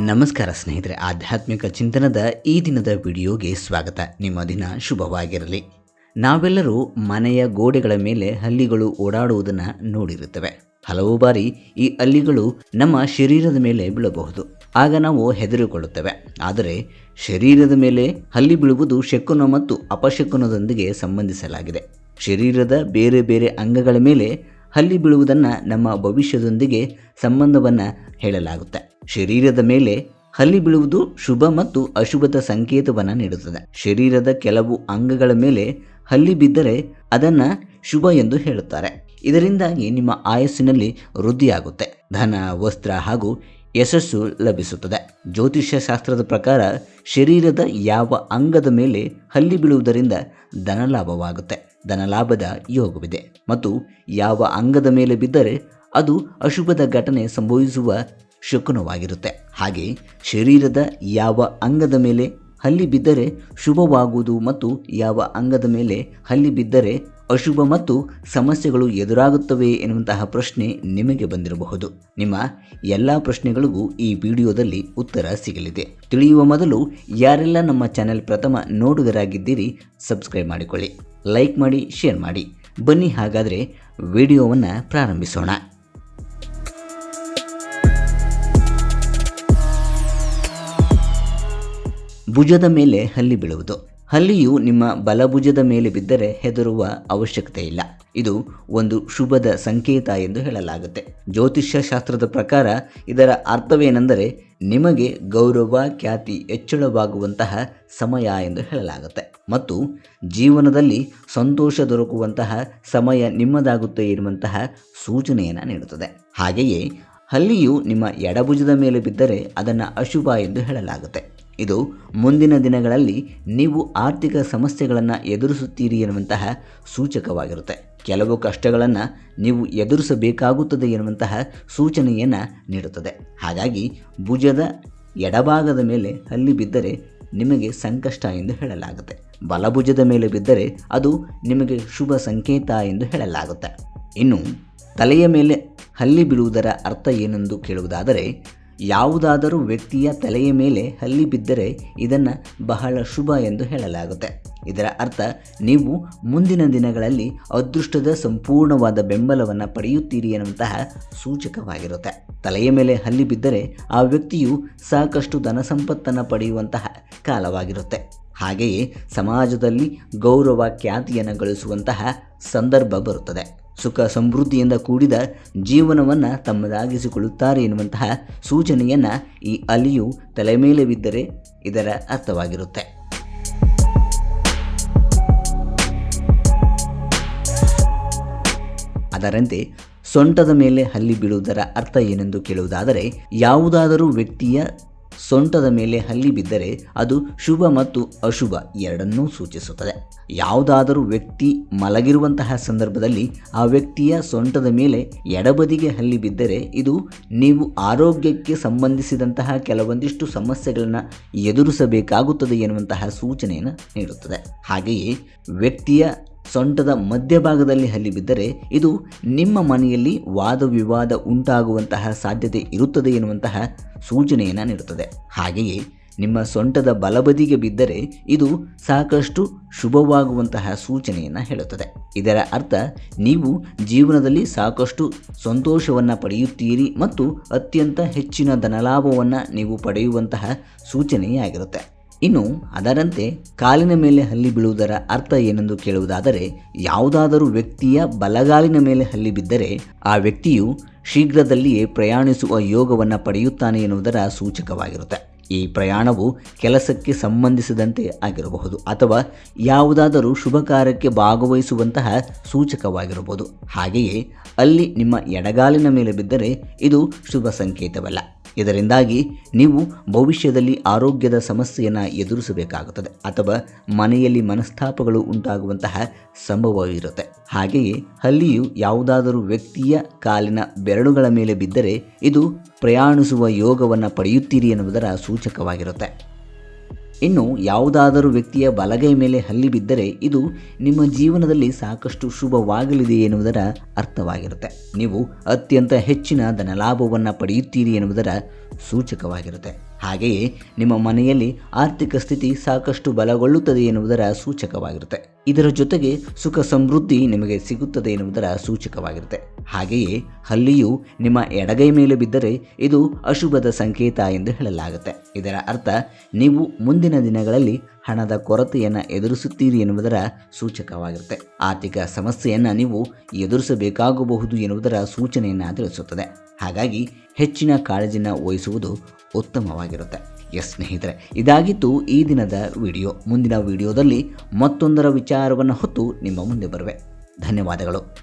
ನಮಸ್ಕಾರ ಸ್ನೇಹಿತರೆ, ಆಧ್ಯಾತ್ಮಿಕ ಚಿಂತನದ ಈ ದಿನದ ವಿಡಿಯೋಗೆ ಸ್ವಾಗತ. ನಿಮ್ಮ ದಿನ ಶುಭವಾಗಿರಲಿ. ನಾವೆಲ್ಲರೂ ಮನೆಯ ಗೋಡೆಗಳ ಮೇಲೆ ಹಲ್ಲಿಗಳು ಓಡಾಡುವುದನ್ನು ನೋಡಿರುತ್ತವೆ. ಹಲವು ಬಾರಿ ಈ ಹಲ್ಲಿಗಳು ನಮ್ಮ ಶರೀರದ ಮೇಲೆ ಬೀಳಬಹುದು. ಆಗ ನಾವು ಹೆದರಿಕೊಳ್ಳುತ್ತವೆ. ಆದರೆ ಶರೀರದ ಮೇಲೆ ಹಲ್ಲಿ ಬೀಳುವುದು ಶಕುನ ಮತ್ತು ಅಪಶಕುನದೊಂದಿಗೆ ಸಂಬಂಧಿಸಲಾಗಿದೆ. ಶರೀರದ ಬೇರೆ ಬೇರೆ ಅಂಗಗಳ ಮೇಲೆ ಹಲ್ಲಿ ಬೀಳುವುದನ್ನು ನಮ್ಮ ಭವಿಷ್ಯದೊಂದಿಗೆ ಸಂಬಂಧವನ್ನು ಹೇಳಲಾಗುತ್ತೆ. ಶರೀರದ ಮೇಲೆ ಹಲ್ಲಿ ಬೀಳುವುದು ಶುಭ ಮತ್ತು ಅಶುಭದ ಸಂಕೇತವನ್ನು ನೀಡುತ್ತದೆ. ಶರೀರದ ಕೆಲವು ಅಂಗಗಳ ಮೇಲೆ ಹಲ್ಲಿ ಬಿದ್ದರೆ ಅದನ್ನು ಶುಭ ಎಂದು ಹೇಳುತ್ತಾರೆ. ಇದರಿಂದಾಗಿ ನಿಮ್ಮ ಆಯಸ್ಸಿನಲ್ಲಿ ವೃದ್ಧಿಯಾಗುತ್ತೆ. ಧನ, ವಸ್ತ್ರ ಹಾಗೂ ಯಶಸ್ಸು ಲಭಿಸುತ್ತದೆ. ಜ್ಯೋತಿಷ್ಯ ಶಾಸ್ತ್ರದ ಪ್ರಕಾರ ಶರೀರದ ಯಾವ ಅಂಗದ ಮೇಲೆ ಹಲ್ಲಿ ಬೀಳುವುದರಿಂದ ಧನಲಾಭವಾಗುತ್ತೆ ಧನಲಾಭದ ಯೋಗವಿದೆ. ಮತ್ತು ಯಾವ ಅಂಗದ ಮೇಲೆ ಬಿದ್ದರೆ ಅದು ಅಶುಭದ ಘಟನೆ ಸಂಭವಿಸುವ ಶಕುನವಾಗಿರುತ್ತೆ. ಹಾಗೆ ಶರೀರದ ಯಾವ ಅಂಗದ ಮೇಲೆ ಹಲ್ಲಿ ಬಿದ್ದರೆ ಶುಭವಾಗುವುದು ಮತ್ತು ಯಾವ ಅಂಗದ ಮೇಲೆ ಹಲ್ಲಿ ಬಿದ್ದರೆ ಅಶುಭ ಮತ್ತು ಸಮಸ್ಯೆಗಳು ಎದುರಾಗುತ್ತವೆ ಎನ್ನುವಂತಹ ಪ್ರಶ್ನೆ ನಿಮಗೆ ಬಂದಿರಬಹುದು. ನಿಮ್ಮ ಎಲ್ಲ ಪ್ರಶ್ನೆಗಳಿಗೂ ಈ ವಿಡಿಯೋದಲ್ಲಿ ಉತ್ತರ ಸಿಗಲಿದೆ. ತಿಳಿಯುವ ಮೊದಲು ಯಾರೆಲ್ಲ ನಮ್ಮ ಚಾನೆಲ್ ಪ್ರಥಮ ನೋಡುಗರಾಗಿದ್ದೀರಿ, ಸಬ್ಸ್ಕ್ರೈಬ್ ಮಾಡಿಕೊಳ್ಳಿ. ಲೈಕ್ ಮಾಡಿ, ಶೇರ್ ಮಾಡಿ. ಬನ್ನಿ ಹಾಗಾದರೆ ವಿಡಿಯೋವನ್ನು ಪ್ರಾರಂಭಿಸೋಣ. ಭುಜದ ಮೇಲೆ ಹಲ್ಲಿ ಬೀಳುವುದು. ಹಲ್ಲಿಯು ನಿಮ್ಮ ಬಲಭುಜದ ಮೇಲೆ ಬಿದ್ದರೆ ಹೆದರುವ ಅವಶ್ಯಕತೆ ಇಲ್ಲ. ಇದು ಒಂದು ಶುಭದ ಸಂಕೇತ ಎಂದು ಹೇಳಲಾಗುತ್ತೆ. ಜ್ಯೋತಿಷ್ಯ ಶಾಸ್ತ್ರದ ಪ್ರಕಾರ ಇದರ ಅರ್ಥವೇನೆಂದರೆ ನಿಮಗೆ ಗೌರವ, ಖ್ಯಾತಿ ಹೆಚ್ಚಳವಾಗುವಂತಹ ಸಮಯ ಎಂದು ಹೇಳಲಾಗುತ್ತೆ. ಮತ್ತು ಜೀವನದಲ್ಲಿ ಸಂತೋಷ ದೊರಕುವಂತಹ ಸಮಯ ನಿಮ್ಮದಾಗುತ್ತೆ ಎನ್ನುವಂತಹ ಸೂಚನೆಯನ್ನು ನೀಡುತ್ತದೆ. ಹಾಗೆಯೇ ಹಲ್ಲಿಯು ನಿಮ್ಮ ಎಡಭುಜದ ಮೇಲೆ ಬಿದ್ದರೆ ಅದನ್ನು ಅಶುಭ ಎಂದು ಹೇಳಲಾಗುತ್ತೆ. ಇದು ಮುಂದಿನ ದಿನಗಳಲ್ಲಿ ನೀವು ಆರ್ಥಿಕ ಸಮಸ್ಯೆಗಳನ್ನು ಎದುರಿಸುತ್ತೀರಿ ಎನ್ನುವಂತಹ ಸೂಚಕವಾಗಿರುತ್ತೆ. ಕೆಲವು ಕಷ್ಟಗಳನ್ನು ನೀವು ಎದುರಿಸಬೇಕಾಗುತ್ತದೆ ಎನ್ನುವಂತಹ ಸೂಚನೆಯನ್ನು ನೀಡುತ್ತದೆ. ಹಾಗಾಗಿ ಭುಜದ ಎಡಭಾಗದ ಮೇಲೆ ಹಲ್ಲಿ ಬಿದ್ದರೆ ನಿಮಗೆ ಸಂಕಷ್ಟ ಎಂದು ಹೇಳಲಾಗುತ್ತೆ. ಬಲಭುಜದ ಮೇಲೆ ಬಿದ್ದರೆ ಅದು ನಿಮಗೆ ಶುಭ ಸಂಕೇತ ಎಂದು ಹೇಳಲಾಗುತ್ತೆ. ಇನ್ನು ತಲೆಯ ಮೇಲೆ ಹಲ್ಲಿ ಬಿಡುವುದರ ಅರ್ಥ ಏನೆಂದು ಕೇಳುವುದಾದರೆ ಯಾವುದಾದರೂ ವ್ಯಕ್ತಿಯ ತಲೆಯ ಮೇಲೆ ಹಲ್ಲಿ ಬಿದ್ದರೆ ಇದನ್ನು ಬಹಳ ಶುಭ ಎಂದು ಹೇಳಲಾಗುತ್ತೆ. ಇದರ ಅರ್ಥ, ನೀವು ಮುಂದಿನ ದಿನಗಳಲ್ಲಿ ಅದೃಷ್ಟದ ಸಂಪೂರ್ಣವಾದ ಬೆಂಬಲವನ್ನು ಪಡೆಯುತ್ತೀರಿ ಎನ್ನುವಂತಹ ಸೂಚಕವಾಗಿರುತ್ತೆ. ತಲೆಯ ಮೇಲೆ ಹಲ್ಲಿ ಬಿದ್ದರೆ ಆ ವ್ಯಕ್ತಿಯು ಸಾಕಷ್ಟು ಧನ ಸಂಪತ್ತನ್ನು ಪಡೆಯುವಂತಹ ಕಾಲವಾಗಿರುತ್ತೆ. ಹಾಗೆಯೇ ಸಮಾಜದಲ್ಲಿ ಗೌರವ ಖ್ಯಾತಿಯನ್ನು ಗಳಿಸುವಂತಹ ಸಂದರ್ಭ ಬರುತ್ತದೆ. ಸುಖ ಸಮೃದ್ಧಿಯಿಂದ ಕೂಡಿದ ಜೀವನವನ್ನು ತಮ್ಮದಾಗಿಸಿಕೊಳ್ಳುತ್ತಾರೆ ಎನ್ನುವಂತಹ ಸೂಚನೆಯನ್ನು ಈ ಅಲಿಯು ತಲೆ ಮೇಲೆ ಬಿದ್ದರೆ ಇದರ ಅರ್ಥವಾಗಿರುತ್ತೆ. ಅದರಂತೆ ಸೊಂಟದ ಮೇಲೆ ಹಲ್ಲಿ ಬೀಳುವುದರ ಅರ್ಥ ಏನೆಂದು ಕೇಳುವುದಾದರೆ, ಯಾವುದಾದರೂ ವ್ಯಕ್ತಿಯ ಸೊಂಟದ ಮೇಲೆ ಹಲ್ಲಿ ಬಿದ್ದರೆ ಅದು ಶುಭ ಮತ್ತು ಅಶುಭ ಎರಡನ್ನೂ ಸೂಚಿಸುತ್ತದೆ. ಯಾವುದಾದರೂ ವ್ಯಕ್ತಿ ಮಲಗಿರುವಂತಹ ಸಂದರ್ಭದಲ್ಲಿ ಆ ವ್ಯಕ್ತಿಯ ಸೊಂಟದ ಮೇಲೆ ಎಡಬದಿಗೆ ಹಲ್ಲಿ ಬಿದ್ದರೆ ಇದು ನೀವು ಆರೋಗ್ಯಕ್ಕೆ ಸಂಬಂಧಿಸಿದಂತಹ ಕೆಲವೊಂದಿಷ್ಟು ಸಮಸ್ಯೆಗಳನ್ನು ಎದುರಿಸಬೇಕಾಗುತ್ತದೆ ಎನ್ನುವಂತಹ ಸೂಚನೆಯನ್ನು ನೀಡುತ್ತದೆ. ಹಾಗೆಯೇ ವ್ಯಕ್ತಿಯ ಸೊಂಟದ ಮಧ್ಯಭಾಗದಲ್ಲಿ ಹಲ್ಲಿ ಬಿದ್ದರೆ ಇದು ನಿಮ್ಮ ಮನೆಯಲ್ಲಿ ವಾದ ವಿವಾದ ಉಂಟಾಗುವಂತಹ ಸಾಧ್ಯತೆ ಇರುತ್ತದೆ ಎನ್ನುವಂತಹ ಸೂಚನೆಯನ್ನು ನೀಡುತ್ತದೆ. ಹಾಗೆಯೇ ನಿಮ್ಮ ಸೊಂಟದ ಬಲಬದಿಗೆ ಬಿದ್ದರೆ ಇದು ಸಾಕಷ್ಟು ಶುಭವಾಗುವಂತಹ ಸೂಚನೆಯನ್ನು ಹೇಳುತ್ತದೆ. ಇದರ ಅರ್ಥ ನೀವು ಜೀವನದಲ್ಲಿ ಸಾಕಷ್ಟು ಸಂತೋಷವನ್ನು ಪಡೆಯುತ್ತೀರಿ ಮತ್ತು ಅತ್ಯಂತ ಹೆಚ್ಚಿನ ಧನಲಾಭವನ್ನು ನೀವು ಪಡೆಯುವಂತಹ ಸೂಚನೆಯಾಗಿರುತ್ತೆ. ಇನ್ನು ಅದರಂತೆ ಕಾಲಿನ ಮೇಲೆ ಹಲ್ಲಿ ಬೀಳುವುದರ ಅರ್ಥ ಏನೆಂದು ಕೇಳುವುದಾದರೆ, ಯಾವುದಾದರೂ ವ್ಯಕ್ತಿಯ ಬಲಗಾಲಿನ ಮೇಲೆ ಹಲ್ಲಿ ಬಿದ್ದರೆ ಆ ವ್ಯಕ್ತಿಯು ಶೀಘ್ರದಲ್ಲಿಯೇ ಪ್ರಯಾಣಿಸುವ ಯೋಗವನ್ನು ಪಡೆಯುತ್ತಾನೆ ಎನ್ನುವುದರ ಸೂಚಕವಾಗಿರುತ್ತೆ. ಈ ಪ್ರಯಾಣವು ಕೆಲಸಕ್ಕೆ ಸಂಬಂಧಿಸಿದಂತೆ ಆಗಿರಬಹುದು ಅಥವಾ ಯಾವುದಾದರೂ ಶುಭ ಕಾರ್ಯಕ್ಕೆ ಭಾಗವಹಿಸುವಂತಹ ಸೂಚಕವಾಗಿರಬಹುದು. ಹಾಗೆಯೇ ಅಲ್ಲಿ ನಿಮ್ಮ ಎಡಗಾಲಿನ ಮೇಲೆ ಬಿದ್ದರೆ ಇದು ಶುಭ ಸಂಕೇತವಲ್ಲ. ಇದರಿಂದಾಗಿ ನೀವು ಭವಿಷ್ಯದಲ್ಲಿ ಆರೋಗ್ಯದ ಸಮಸ್ಯೆಯನ್ನು ಎದುರಿಸಬೇಕಾಗುತ್ತದೆ ಅಥವಾ ಮನೆಯಲ್ಲಿ ಮನಸ್ತಾಪಗಳು ಉಂಟಾಗುವಂತಹ ಸಂಭವವಿರುತ್ತೆ. ಹಾಗೆಯೇ ಹಲ್ಲಿಯು ಯಾವುದಾದರೂ ವ್ಯಕ್ತಿಯ ಕಾಲಿನ ಬೆರಳುಗಳ ಮೇಲೆ ಬಿದ್ದರೆ ಇದು ಪ್ರಯಾಣಿಸುವ ಯೋಗವನ್ನು ಪಡೆಯುತ್ತೀರಿ ಎನ್ನುವುದರ ಸೂಚಕವಾಗಿರುತ್ತೆ. ಇನ್ನು ಯಾವುದಾದರೂ ವ್ಯಕ್ತಿಯ ಬಲಗೈ ಮೇಲೆ ಹಲ್ಲಿ ಬಿದ್ದರೆ ಇದು ನಿಮ್ಮ ಜೀವನದಲ್ಲಿ ಸಾಕಷ್ಟು ಶುಭವಾಗಲಿದೆ ಎನ್ನುವುದರ ಅರ್ಥವಾಗಿರುತ್ತೆ. ನೀವು ಅತ್ಯಂತ ಹೆಚ್ಚಿನ ಧನಲಾಭವನ್ನು ಪಡೆಯುತ್ತೀರಿ ಎನ್ನುವುದರ ಸೂಚಕವಾಗಿರುತ್ತೆ. ಹಾಗೆಯೇ ನಿಮ್ಮ ಮನೆಯಲ್ಲಿ ಆರ್ಥಿಕ ಸ್ಥಿತಿ ಸಾಕಷ್ಟು ಬಲಗೊಳ್ಳುತ್ತದೆ ಎನ್ನುವುದರ ಸೂಚಕವಾಗಿರುತ್ತೆ. ಇದರ ಜೊತೆಗೆ ಸುಖ ಸಮೃದ್ಧಿ ನಿಮಗೆ ಸಿಗುತ್ತದೆ ಎನ್ನುವುದರ ಸೂಚಕವಾಗಿರುತ್ತೆ. ಹಾಗೆಯೇ ಹಲ್ಲಿಯು ನಿಮ್ಮ ಎಡಗೈ ಮೇಲೆ ಬಿದ್ದರೆ ಇದು ಅಶುಭದ ಸಂಕೇತ ಎಂದು ಹೇಳಲಾಗುತ್ತೆ. ಇದರ ಅರ್ಥ, ನೀವು ಮುಂದಿನ ದಿನಗಳಲ್ಲಿ ಹಣದ ಕೊರತೆಯನ್ನು ಎದುರಿಸುತ್ತೀರಿ ಎನ್ನುವುದರ ಸೂಚಕವಾಗಿರುತ್ತೆ. ಆರ್ಥಿಕ ಸಮಸ್ಯೆಯನ್ನು ನೀವು ಎದುರಿಸಬೇಕಾಗಬಹುದು ಎನ್ನುವುದರ ಸೂಚನೆಯನ್ನು ತಿಳಿಸುತ್ತದೆ. ಹಾಗಾಗಿ ಹೆಚ್ಚಿನ ಕಾಳಜಿನ ವಹಿಸುವುದು ಉತ್ತಮವಾಗಿರುತ್ತೆ. ಎಸ್ ಸ್ನೇಹಿತರೆ, ಇದಾಗಿತ್ತು ಈ ದಿನದ ವಿಡಿಯೋ. ಮುಂದಿನ ವಿಡಿಯೋದಲ್ಲಿ ಮತ್ತೊಂದರ ವಿಚಾರವನ್ನು ಹೊತ್ತು ನಿಮ್ಮ ಮುಂದೆ ಬರುವೆ. ಧನ್ಯವಾದಗಳು.